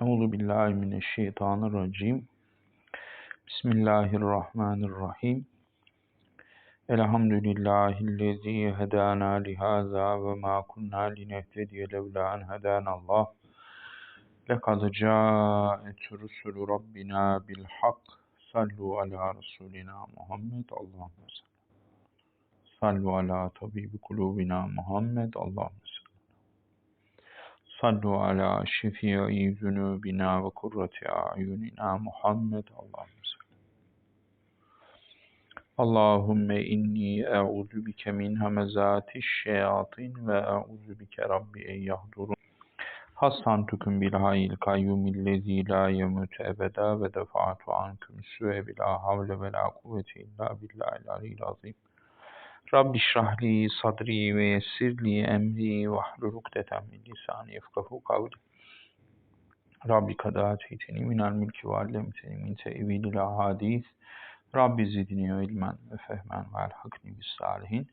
Euzu billahi mineşşeytanirracim. Bismillahirrahmanirrahim. Elhamdülillahillezî hedâna lihâzâ ve mâ kunnâ linehtediye levlâ en hedânallah. Lekad câet rusulü rabbina bil hak. Sallu ala Resulina Muhammed. Allahümme sallu ala tabibi kulubina Muhammed. Allahümme Sallu ala şefii zunubina ve kurrati ayunina Muhammed Allahümme Allahümme inni e'udu bike min hamezati şeyatin ve e'udu bike rabbi en yahdurun. Hassantukum bil hayyil kayyumillezî la yemut ebeda ve defa'tu ankum sü'e bila havle ve la kuvvete illa billahil aliyyil azim. Rabbi şrahli sadri ve yessirli emri ve hlul ukdeten min lisani yefkahu kavli. Rabbi kad ateyteni minel mülki ve allemteni min tevilil ahadis. Rabbi zidni ilmen ve fehmen ve elhakni bis salihin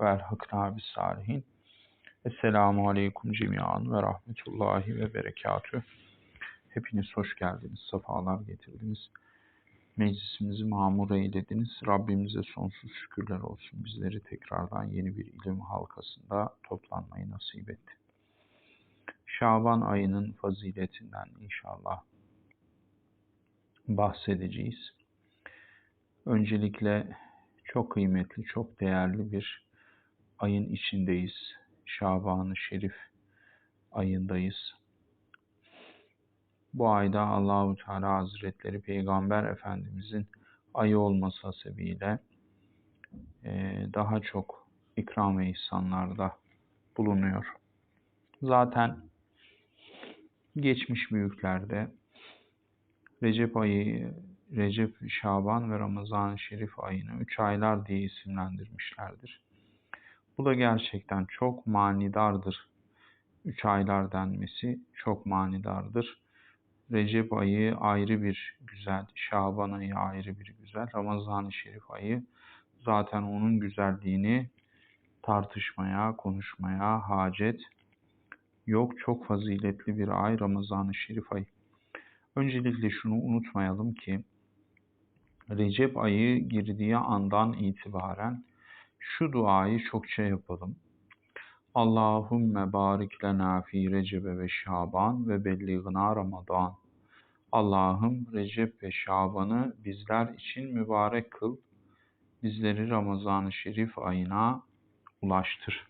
ve elhakna bis salihin. Esselamu aleyküm cemiyan ve rahmetullahi ve berekatü. Hepiniz hoş geldiniz, sefalar getirdiniz. Meclisimizi mamur eylediniz. Rabbimize sonsuz şükürler olsun. Bizleri tekrardan yeni bir ilim halkasında toplanmayı nasip etti. Şaban ayının faziletinden inşallah bahsedeceğiz. Öncelikle çok kıymetli, çok değerli bir ayın içindeyiz. Şaban-ı Şerif ayındayız. Bu ayda Allahu Teala Hazretleri Peygamber Efendimizin ayı olması sebebiyle e, daha çok ikram ve ihsanlarda bulunuyor. Zaten geçmiş büyüklerde Recep ayı, Recep, Şaban ve Ramazan-ı Şerif ayını üç aylar diye isimlendirmişlerdir. Bu da gerçekten çok manidardır. Üç aylar denmesi çok manidardır. Recep ayı ayrı bir güzel, Şaban ayı ayrı bir güzel, Ramazan-ı Şerif ayı zaten onun güzelliğini tartışmaya, konuşmaya hacet yok. Çok faziletli bir ay Ramazan-ı Şerif ayı. Öncelikle şunu unutmayalım ki Recep ayı girdiği andan itibaren şu duayı çokça yapalım. Allahümme barik lena fi Recebe ve Şaban ve belliğna Ramazan. Allah'ım Recep ve Şaban'ı bizler için mübarek kıl. Bizleri Ramazan-ı Şerif ayına ulaştır.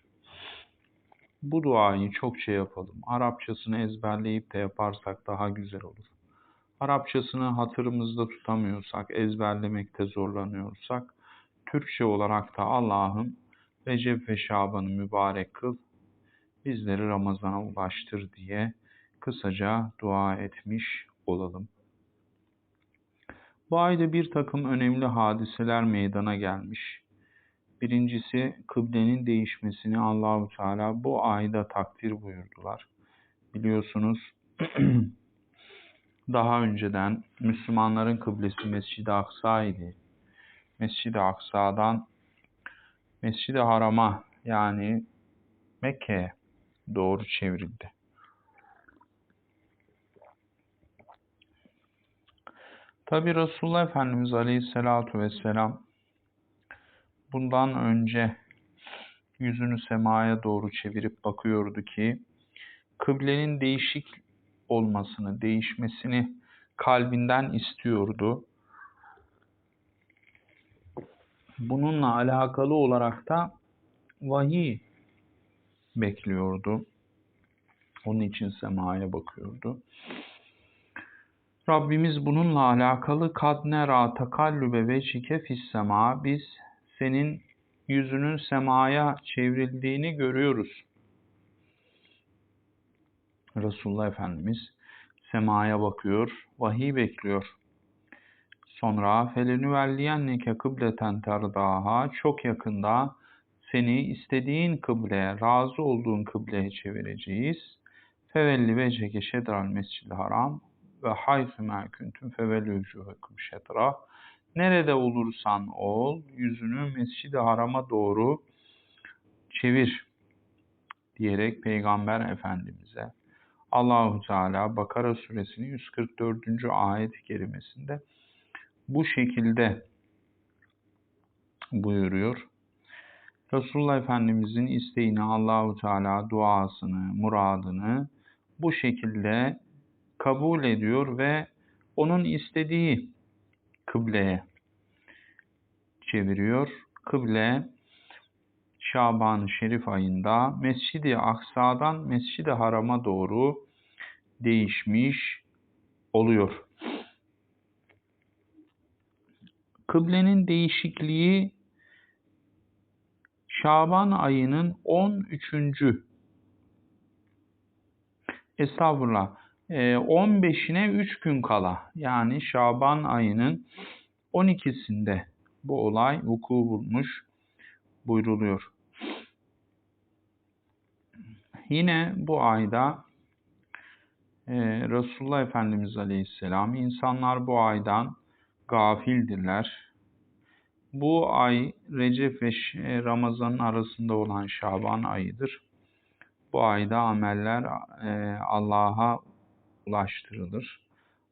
Bu duayı çokça yapalım. Arapçasını ezberleyip de yaparsak daha güzel olur. Arapçasını hatırımızda tutamıyorsak, ezberlemekte zorlanıyorsak, Türkçe olarak da Allah'ım Recep ve Şaban'ı mübarek kıl, bizleri Ramazan'a ulaştır diye kısaca dua etmiş olalım. Bu ayda bir takım önemli hadiseler meydana gelmiş. Birincisi kıblenin değişmesini Allahu Teala bu ayda takdir buyurdular. Biliyorsunuz daha önceden Müslümanların kıblesi Mescid-i Aksa idi. Mescid-i Aksa'dan Mescid-i Haram'a yani Mekke'ye doğru çevrildi. Tabi Resulullah Efendimiz Aleyhisselatü Vesselam bundan önce yüzünü semaya doğru çevirip bakıyordu ki kıblenin değişik olmasını, değişmesini kalbinden istiyordu. Bununla alakalı olarak da vahiy bekliyordu. Onun için semaya bakıyordu. Rabbimiz bununla alakalı kad nera takallübe vecike fis sema biz senin yüzünün semaya çevrildiğini görüyoruz. Resulullah Efendimiz semaya bakıyor, vahiy bekliyor. Sonra felenüvelliyenneke kıbleten terdaha çok yakında seni istediğin kıbleye, razı olduğun kıbleye çevireceğiz. Fevelli veceke şedral mescid haram ve haythu ma kuntum fevelü vücuhakum şetra. Nerede olursan ol, yüzünü Mescid-i Haram'a doğru çevir diyerek Peygamber Efendimiz'e Allahu Teala Bakara suresinin 144. ayet-i kerimesinde bu şekilde buyuruyor. Resulullah Efendimizin isteğini Allahu Teala duasını, muradını bu şekilde kabul ediyor ve onun istediği kıbleye çeviriyor. Kıble Şaban-ı Şerif ayında Mescid-i Aksa'dan Mescid-i Haram'a doğru değişmiş oluyor. Kıblenin değişikliği Şaban ayının 13. Estağfurullah. 15'ine 3 gün kala yani Şaban ayının 12'sinde bu olay vuku bulmuş buyruluyor. Yine bu ayda e, Resulullah Efendimiz Aleyhisselam insanlar bu aydan gafildirler. Bu ay Recep ve Ramazan'ın arasında olan Şaban ayıdır. Bu ayda ameller e, Allah'a ulaştırılır.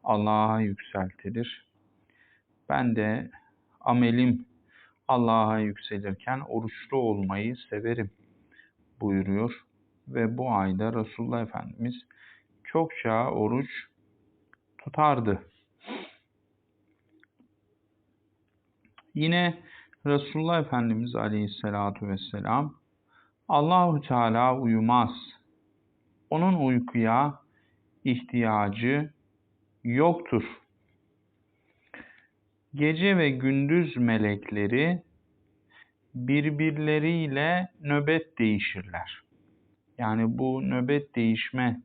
Allah'a yükseltilir. Ben de amelim Allah'a yükselirken oruçlu olmayı severim buyuruyor. Ve bu ayda Resulullah Efendimiz çokça oruç tutardı. Yine Resulullah Efendimiz Aleyhisselatü Vesselam Allahu Teala uyumaz. Onun uykuya ihtiyacı yoktur. Gece ve gündüz melekleri birbirleriyle nöbet değişirler. Yani bu nöbet değişme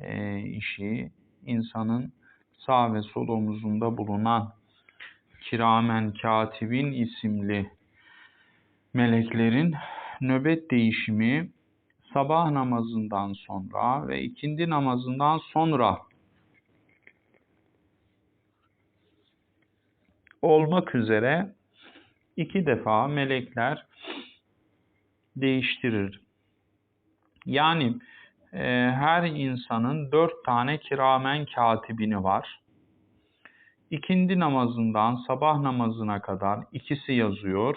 e, işi insanın sağ ve sol omuzunda bulunan kiramen katibin isimli meleklerin nöbet değişimi sabah namazından sonra ve ikindi namazından sonra olmak üzere iki defa melekler değiştirir. Yani e, her insanın dört tane kiramen katibini var. İkindi namazından sabah namazına kadar ikisi yazıyor.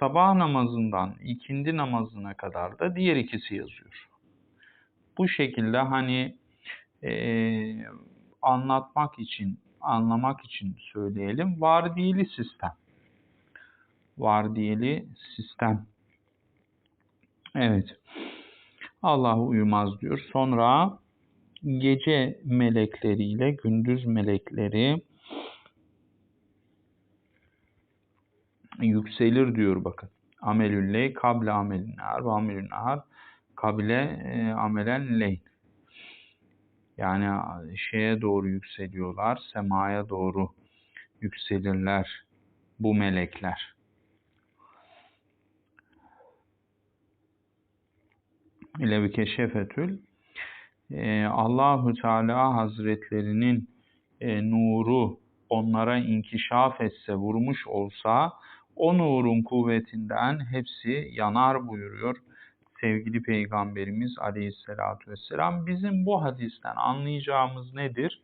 Sabah namazından ikindi namazına kadar da diğer ikisi yazıyor. Bu şekilde hani e, anlatmak için, anlamak için söyleyelim. Vardiyeli sistem. Vardiyeli sistem. Evet. Allah uyumaz diyor. Sonra gece melekleriyle gündüz melekleri yükselir diyor bakın. Amelül ley kable amelin nahar ve amelün nahar kable e, amelen ley. Yani şeye doğru yükseliyorlar, semaya doğru yükselirler bu melekler. İle keşefetül e, Allahu Teala Hazretlerinin e, nuru onlara inkişaf etse, vurmuş olsa o nurun kuvvetinden hepsi yanar buyuruyor sevgili Peygamberimiz Aleyhisselatü Vesselam. Bizim bu hadisten anlayacağımız nedir?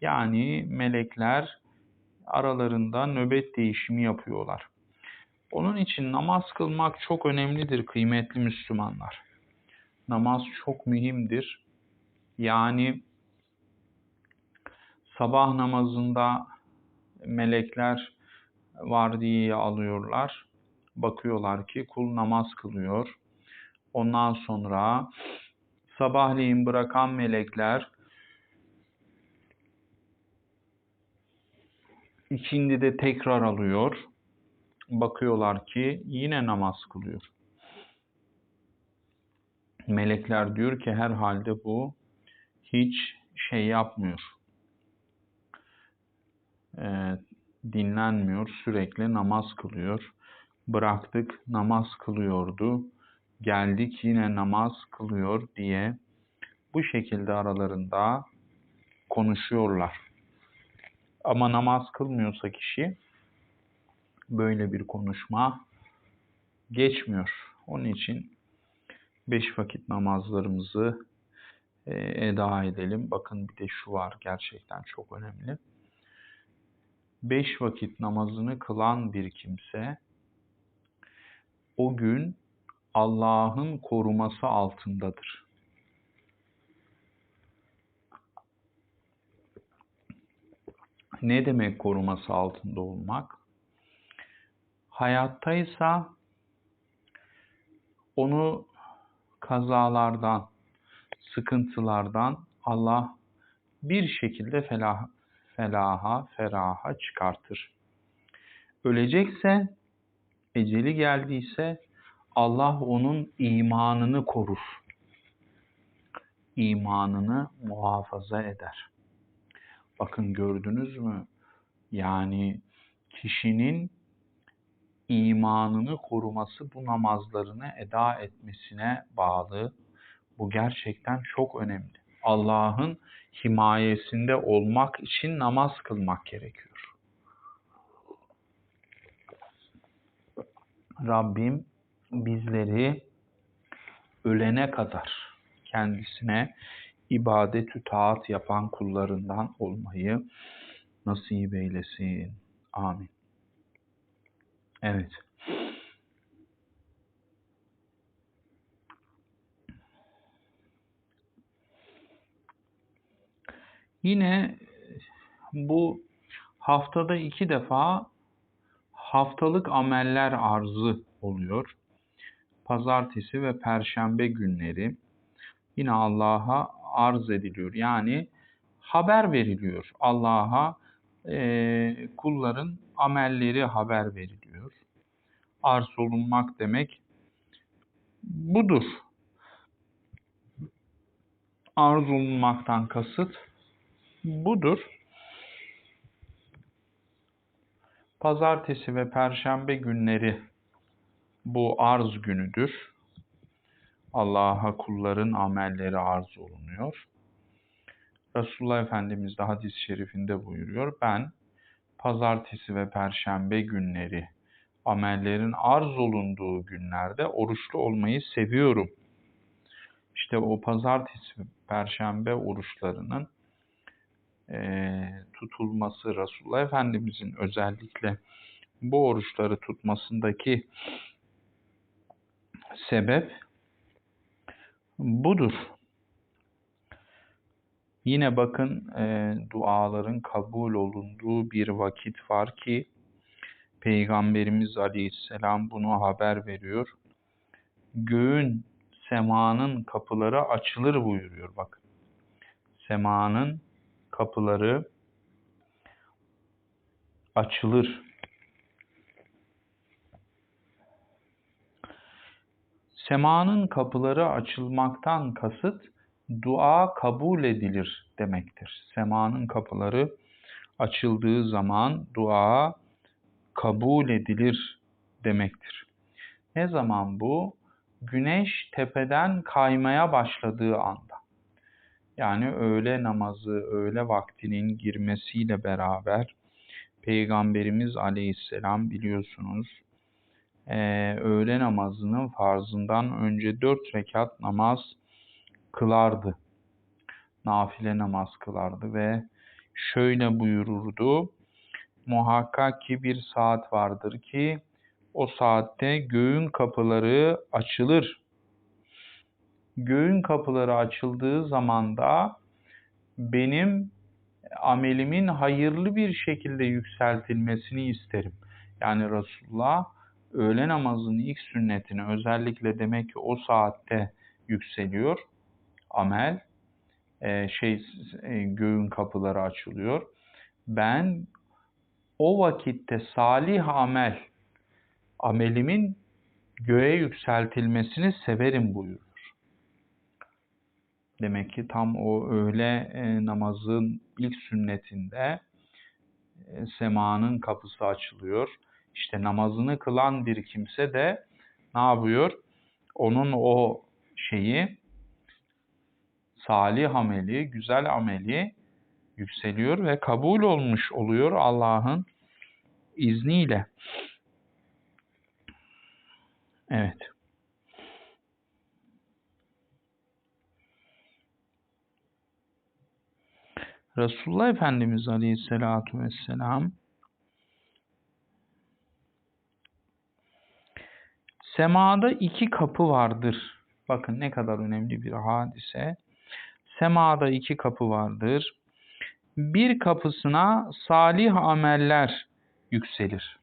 Yani melekler aralarında nöbet değişimi yapıyorlar. Onun için namaz kılmak çok önemlidir kıymetli Müslümanlar. Namaz çok mühimdir. Yani sabah namazında melekler vardiyeyi alıyorlar. Bakıyorlar ki kul namaz kılıyor. Ondan sonra sabahleyin bırakan melekler ikindi de tekrar alıyor. Bakıyorlar ki yine namaz kılıyor. Melekler diyor ki herhalde bu hiç şey yapmıyor. E, dinlenmiyor, sürekli namaz kılıyor. Bıraktık namaz kılıyordu, geldik yine namaz kılıyor diye bu şekilde aralarında konuşuyorlar. Ama namaz kılmıyorsa kişi böyle bir konuşma geçmiyor. Onun için beş vakit namazlarımızı e, eda edelim. Bakın bir de şu var gerçekten çok önemli. Beş vakit namazını kılan bir kimse o gün Allah'ın koruması altındadır. Ne demek koruması altında olmak? Hayattaysa onu kazalardan, sıkıntılardan Allah bir şekilde felah, felaha, feraha çıkartır. Ölecekse, eceli geldiyse Allah onun imanını korur. İmanını muhafaza eder. Bakın gördünüz mü? Yani kişinin imanını koruması bu namazlarını eda etmesine bağlı. Bu gerçekten çok önemli. Allah'ın himayesinde olmak için namaz kılmak gerekiyor. Rabbim bizleri ölene kadar kendisine ibadet-ü taat yapan kullarından olmayı nasip eylesin. Amin. Evet. Yine bu haftada iki defa haftalık ameller arzı oluyor. Pazartesi ve perşembe günleri yine Allah'a arz ediliyor. Yani haber veriliyor. Allah'a e, kulların amelleri haber veriliyor. Arz olunmak demek budur. Arz olunmaktan kasıt budur. Pazartesi ve perşembe günleri bu arz günüdür. Allah'a kulların amelleri arz olunuyor. Resulullah Efendimiz de hadis-i şerifinde buyuruyor. Ben pazartesi ve perşembe günleri amellerin arz olunduğu günlerde oruçlu olmayı seviyorum. İşte o pazartesi perşembe oruçlarının e, tutulması Resulullah Efendimizin özellikle bu oruçları tutmasındaki sebep budur. Yine bakın e, duaların kabul olunduğu bir vakit var ki Peygamberimiz Aleyhisselam bunu haber veriyor. Göğün, semanın kapıları açılır buyuruyor bakın. Semanın kapıları açılır. Semanın kapıları açılmaktan kasıt dua kabul edilir demektir. Semanın kapıları açıldığı zaman dua kabul edilir demektir. Ne zaman bu? Güneş tepeden kaymaya başladığı anda. Yani öğle namazı, öğle vaktinin girmesiyle beraber Peygamberimiz aleyhisselam biliyorsunuz e, öğle namazının farzından önce dört rekat namaz kılardı. Nafile namaz kılardı ve şöyle buyururdu. Muhakkak ki bir saat vardır ki o saatte göğün kapıları açılır. Göğün kapıları açıldığı zaman da benim amelimin hayırlı bir şekilde yükseltilmesini isterim. Yani Resulullah öğle namazının ilk sünnetini özellikle demek ki o saatte yükseliyor amel e, şey e, göğün kapıları açılıyor. Ben o vakitte salih amel amelimin göğe yükseltilmesini severim buyurur. Demek ki tam o öğle e, namazın ilk sünnetinde e, semanın kapısı açılıyor. İşte namazını kılan bir kimse de ne yapıyor? Onun o şeyi salih ameli, güzel ameli yükseliyor ve kabul olmuş oluyor Allah'ın izniyle. Evet. Resulullah Efendimiz Aleyhisselatü Vesselam semada iki kapı vardır. Bakın ne kadar önemli bir hadise. Semada iki kapı vardır. Bir kapısına salih ameller yükselir.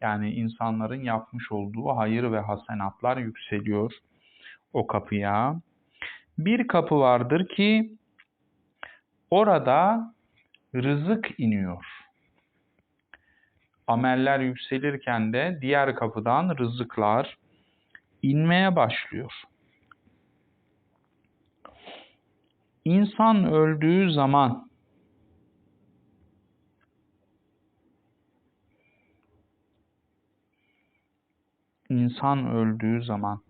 Yani insanların yapmış olduğu hayır ve hasenatlar yükseliyor o kapıya. Bir kapı vardır ki orada rızık iniyor. Ameller yükselirken de diğer kapıdan rızıklar inmeye başlıyor. İnsan öldüğü zaman insan öldüğü zaman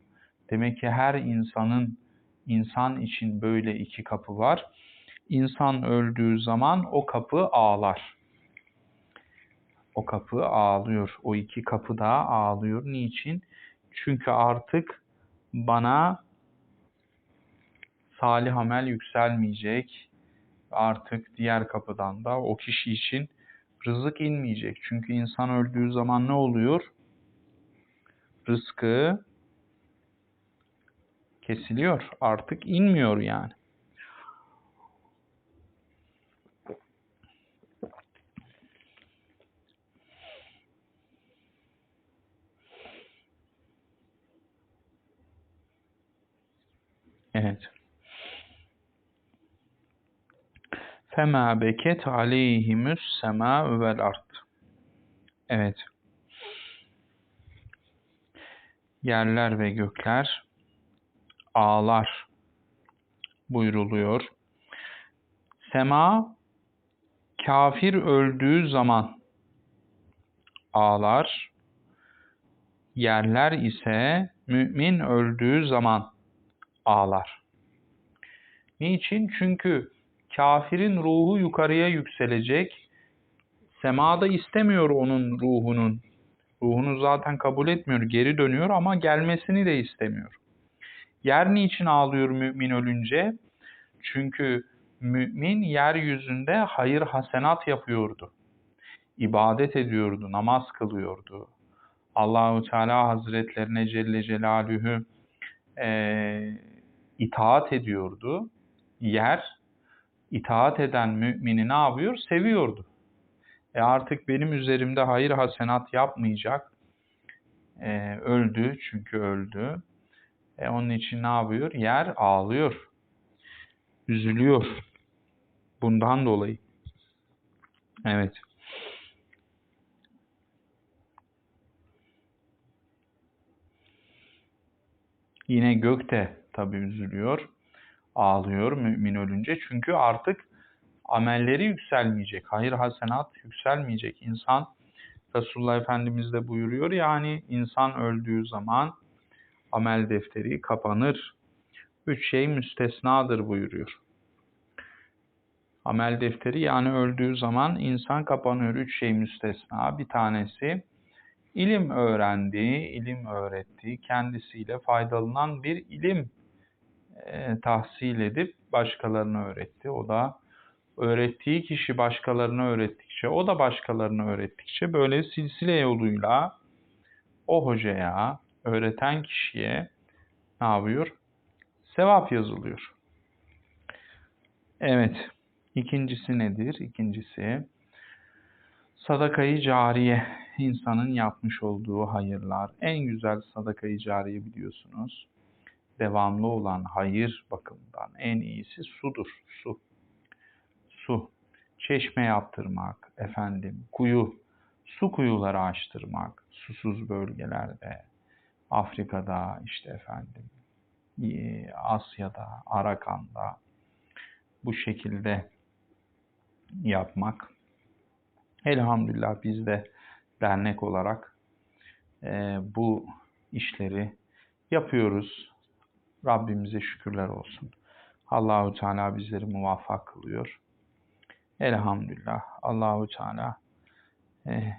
demek ki her insanın insan için böyle iki kapı var. İnsan öldüğü zaman o kapı ağlar. O kapı ağlıyor. O iki kapı da ağlıyor. Niçin? Çünkü artık bana salih amel yükselmeyecek. Artık diğer kapıdan da o kişi için rızık inmeyecek. Çünkü insan öldüğü zaman ne oluyor? Rızkı kesiliyor. Artık inmiyor yani. Evet. Beket aleyhimüs sema vel art. Evet. Yerler ve gökler ağlar buyruluyor. Sema kafir öldüğü zaman ağlar. Yerler ise mümin öldüğü zaman ağlar. Niçin? Çünkü kafirin ruhu yukarıya yükselecek. Semada istemiyor onun ruhunun. Ruhunu zaten kabul etmiyor, geri dönüyor ama gelmesini de istemiyor. Yer niçin ağlıyor mümin ölünce? Çünkü mümin yeryüzünde hayır hasenat yapıyordu. İbadet ediyordu, namaz kılıyordu. Allahu Teala Hazretlerine Celle Celaluhu e, itaat ediyordu. Yer itaat eden mümini ne yapıyor? Seviyordu. E artık benim üzerimde hayır hasenat yapmayacak. E, öldü çünkü öldü. E onun için ne yapıyor? Yer ağlıyor. Üzülüyor. Bundan dolayı. Evet. Yine gök de tabi üzülüyor. Ağlıyor mümin ölünce. Çünkü artık amelleri yükselmeyecek. Hayır hasenat yükselmeyecek. İnsan Resulullah Efendimiz de buyuruyor yani insan öldüğü zaman amel defteri kapanır. Üç şey müstesnadır buyuruyor. Amel defteri yani öldüğü zaman insan kapanıyor. Üç şey müstesna. Bir tanesi ilim öğrendi, ilim öğretti, kendisiyle faydalanan bir ilim e, tahsil edip başkalarına öğretti. O da öğrettiği kişi başkalarına öğrettikçe, o da başkalarına öğrettikçe böyle silsile yoluyla o hocaya, öğreten kişiye ne yapıyor? Sevap yazılıyor. Evet. İkincisi nedir? İkincisi sadakayı cariye. insanın yapmış olduğu hayırlar. En güzel sadakayı cariye biliyorsunuz. Devamlı olan hayır bakımından en iyisi sudur. Su. Su. Çeşme yaptırmak, efendim, kuyu, su kuyuları açtırmak, susuz bölgelerde, Afrika'da işte efendim e, Asya'da, Arakan'da bu şekilde yapmak. Elhamdülillah biz de dernek olarak e, bu işleri yapıyoruz. Rabbimize şükürler olsun. Allahu Teala bizleri muvaffak kılıyor. Elhamdülillah. Allahu Teala e,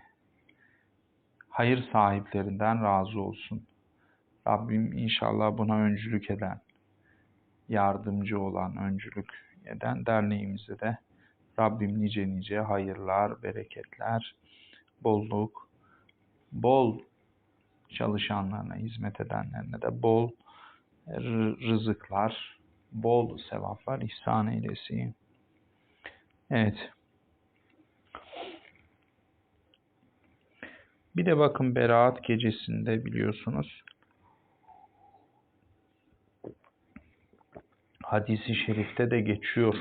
hayır sahiplerinden razı olsun. Rabbim inşallah buna öncülük eden, yardımcı olan, öncülük eden derneğimize de Rabbim nice nice hayırlar, bereketler, bolluk, bol çalışanlarına, hizmet edenlerine de bol rızıklar, bol sevaplar ihsan eylesin. Evet. Bir de bakın Berat gecesinde biliyorsunuz hadisi şerifte de geçiyor.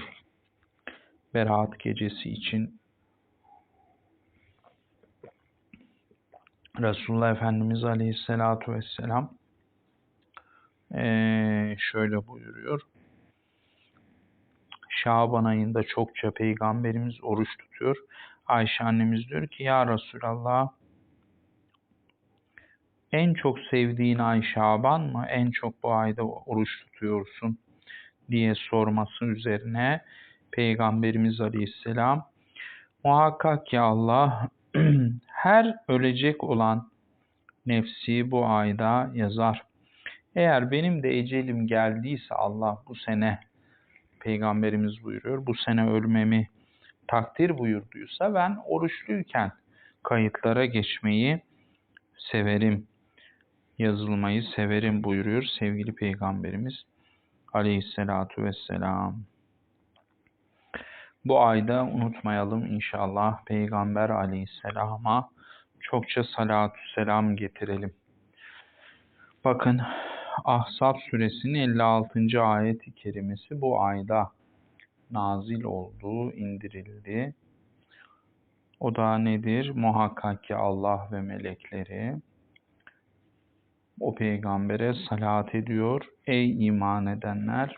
Berat gecesi için Resulullah Efendimiz Aleyhisselatü Vesselam şöyle buyuruyor. Şaban ayında çokça peygamberimiz oruç tutuyor. Ayşe annemiz diyor ki ya Resulallah en çok sevdiğin ay Şaban mı? En çok bu ayda oruç tutuyorsun diye sorması üzerine Peygamberimiz Aleyhisselam muhakkak ki Allah her ölecek olan nefsi bu ayda yazar. Eğer benim de ecelim geldiyse Allah bu sene Peygamberimiz buyuruyor bu sene ölmemi takdir buyurduysa ben oruçluyken kayıtlara geçmeyi severim, yazılmayı severim buyuruyor sevgili Peygamberimiz Aleyhisselatu Vesselam. Bu ayda unutmayalım inşallah Peygamber Aleyhisselam'a çokça salatü selam getirelim. Bakın Ahzab suresinin 56. ayet-i kerimesi bu ayda nazil oldu, indirildi. O da nedir? Muhakkak ki Allah ve melekleri o peygambere salat ediyor. Ey iman edenler!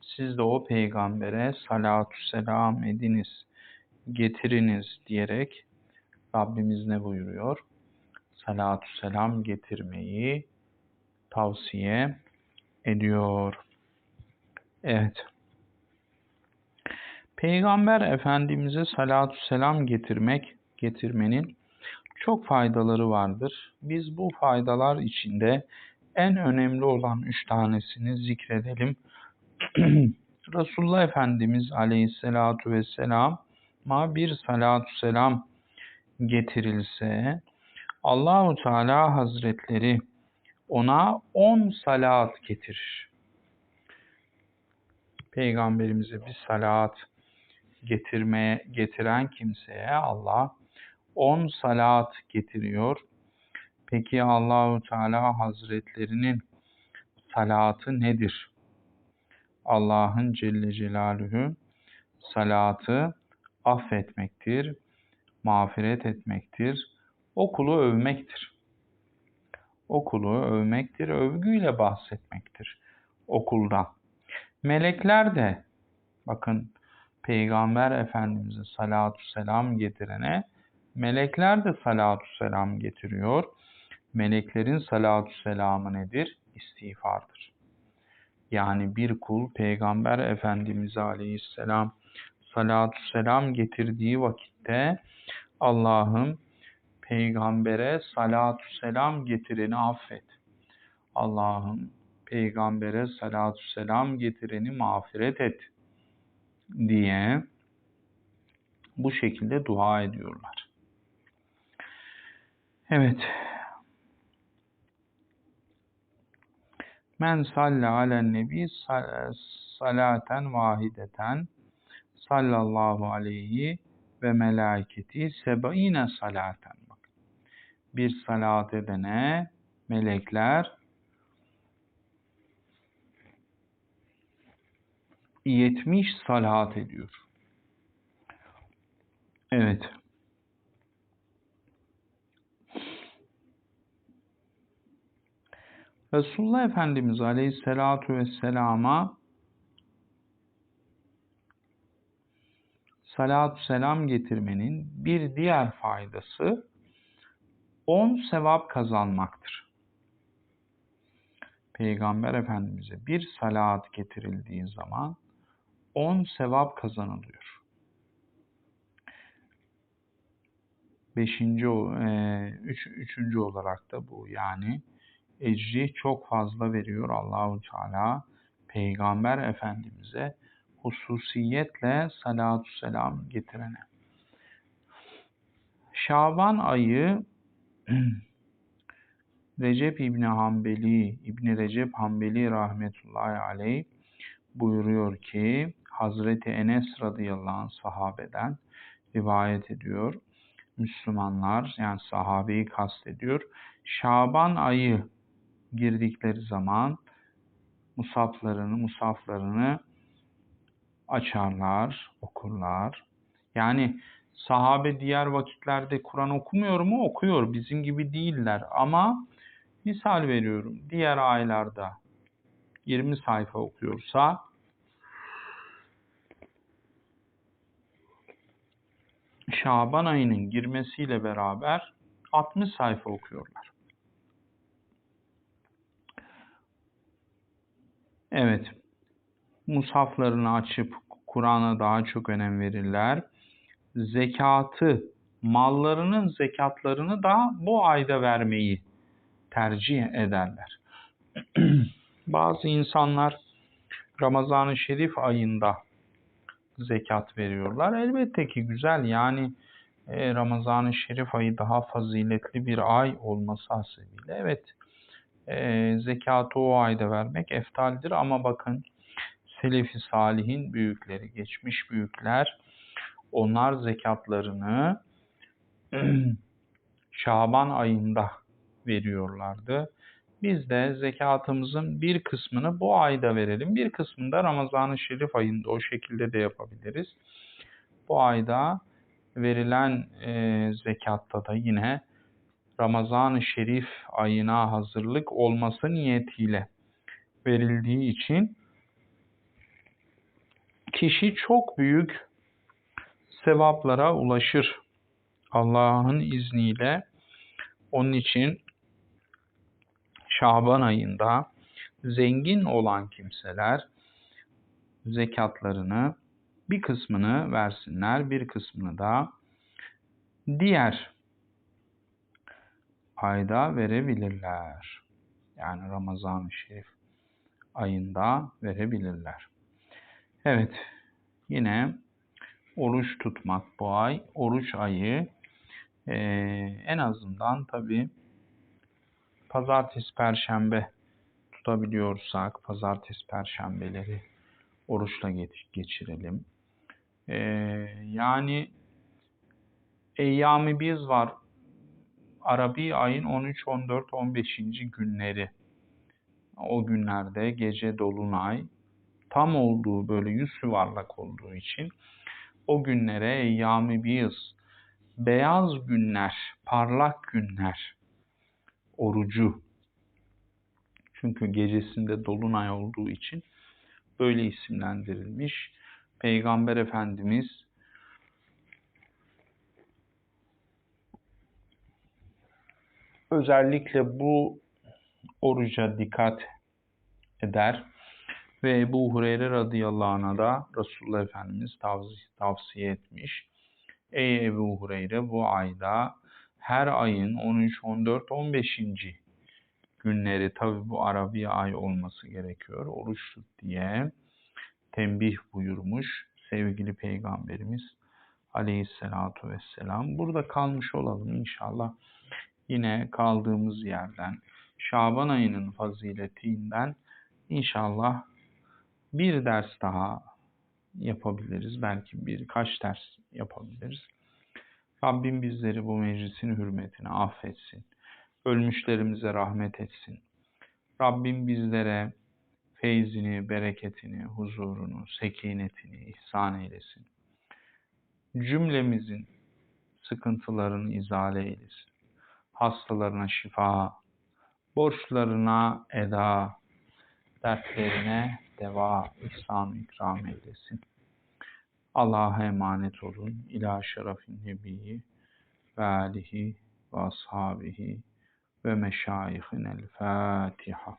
Siz de o peygambere salatü selam ediniz, getiriniz diyerek Rabbimiz ne buyuruyor? Salatü selam getirmeyi tavsiye ediyor. Evet. Peygamber Efendimiz'e salatü selam getirmek, getirmenin çok faydaları vardır. Biz bu faydalar içinde en önemli olan üç tanesini zikredelim. Resulullah Efendimiz Aleyhisselatu Vesselam'a bir salatü selam getirilse Allahu Teala Hazretleri ona on salat getirir. Peygamberimize bir salat getirmeye getiren kimseye Allah on salat getiriyor. Peki Allahu Teala Hazretlerinin salatı nedir? Allah'ın Celle Celaluhu salatı affetmektir, mağfiret etmektir, okulu övmektir. Okulu övmektir, övgüyle bahsetmektir okulda. Melekler de bakın Peygamber Efendimiz'e salatu selam getirene melekler de salatu selam getiriyor. Meleklerin salatu selamı nedir? İstiğfardır. Yani bir kul Peygamber Efendimiz Aleyhisselam salatu selam getirdiği vakitte Allah'ım peygambere salatu selam getireni affet. Allah'ım peygambere salatu selam getireni mağfiret et diye bu şekilde dua ediyorlar. Evet. Men salle alen nebi salaten vahideten sallallahu aleyhi ve melaketi sebaine salaten. Bir salat edene melekler 70 salat ediyor. Evet. Resulullah Efendimiz Aleyhisselatü Vesselam'a salatü selam getirmenin bir diğer faydası on sevap kazanmaktır. Peygamber Efendimiz'e bir salat getirildiği zaman on sevap kazanılıyor. Beşinci, e, üç, üçüncü olarak da bu yani ecri çok fazla veriyor Allahu Teala Peygamber Efendimiz'e hususiyetle salatu selam getirene. Şaban ayı Recep İbni Hanbeli, İbni Recep Hanbeli rahmetullahi aleyh buyuruyor ki Hazreti Enes radıyallahu anh sahabeden rivayet ediyor. Müslümanlar yani sahabeyi kastediyor. Şaban ayı girdikleri zaman musaflarını, musaflarını açarlar, okurlar. Yani sahabe diğer vakitlerde Kur'an okumuyor mu? Okuyor. Bizim gibi değiller. Ama misal veriyorum. Diğer aylarda 20 sayfa okuyorsa Şaban ayının girmesiyle beraber 60 sayfa okuyorlar. Evet. Musaflarını açıp Kur'an'a daha çok önem verirler. Zekatı, mallarının zekatlarını da bu ayda vermeyi tercih ederler. Bazı insanlar Ramazan-ı Şerif ayında zekat veriyorlar. Elbette ki güzel yani e, Ramazan-ı Şerif ayı daha faziletli bir ay olması hasebiyle evet e, zekatı o ayda vermek eftaldir ama bakın Selefi Salihin büyükleri, geçmiş büyükler onlar zekatlarını Şaban ayında veriyorlardı. Biz de zekatımızın bir kısmını bu ayda verelim. Bir kısmını da Ramazan-ı Şerif ayında o şekilde de yapabiliriz. Bu ayda verilen e, zekatta da yine Ramazan-ı Şerif ayına hazırlık olması niyetiyle verildiği için kişi çok büyük sevaplara ulaşır. Allah'ın izniyle onun için Şaban ayında zengin olan kimseler zekatlarını bir kısmını versinler, bir kısmını da diğer ayda verebilirler. Yani Ramazan-ı Şerif ayında verebilirler. Evet, yine oruç tutmak bu ay. Oruç ayı e, en azından tabi pazartesi, perşembe tutabiliyorsak pazartesi, perşembeleri oruçla geçirelim. E, yani Eyyami biz var. Arabi ayın 13, 14, 15. günleri. O günlerde gece dolunay tam olduğu böyle yüz yuvarlak olduğu için o günlere eyyam biz beyaz günler, parlak günler orucu. Çünkü gecesinde dolunay olduğu için böyle isimlendirilmiş. Peygamber Efendimiz özellikle bu oruca dikkat eder ve Ebu Hureyre radıyallahu anh'a da Resulullah Efendimiz tavsiye etmiş. Ey Ebu Hureyre bu ayda her ayın 13, 14, 15. günleri tabi bu Arabi ay olması gerekiyor. Oruç tut diye tembih buyurmuş sevgili peygamberimiz aleyhissalatu vesselam. Burada kalmış olalım inşallah. Yine kaldığımız yerden Şaban ayının faziletinden inşallah bir ders daha yapabiliriz. Belki birkaç ders yapabiliriz. Rabbim bizleri bu meclisin hürmetine affetsin. Ölmüşlerimize rahmet etsin. Rabbim bizlere feyzini, bereketini, huzurunu, sekinetini ihsan eylesin. Cümlemizin sıkıntılarını izale eylesin. Hastalarına şifa, borçlarına eda, dertlerine deva, ihsan ikram eylesin. Allah'a emanet olun. İlâ şerefin nebiyyi ve alihi ve ashabihi ve meşayihinel Fatiha.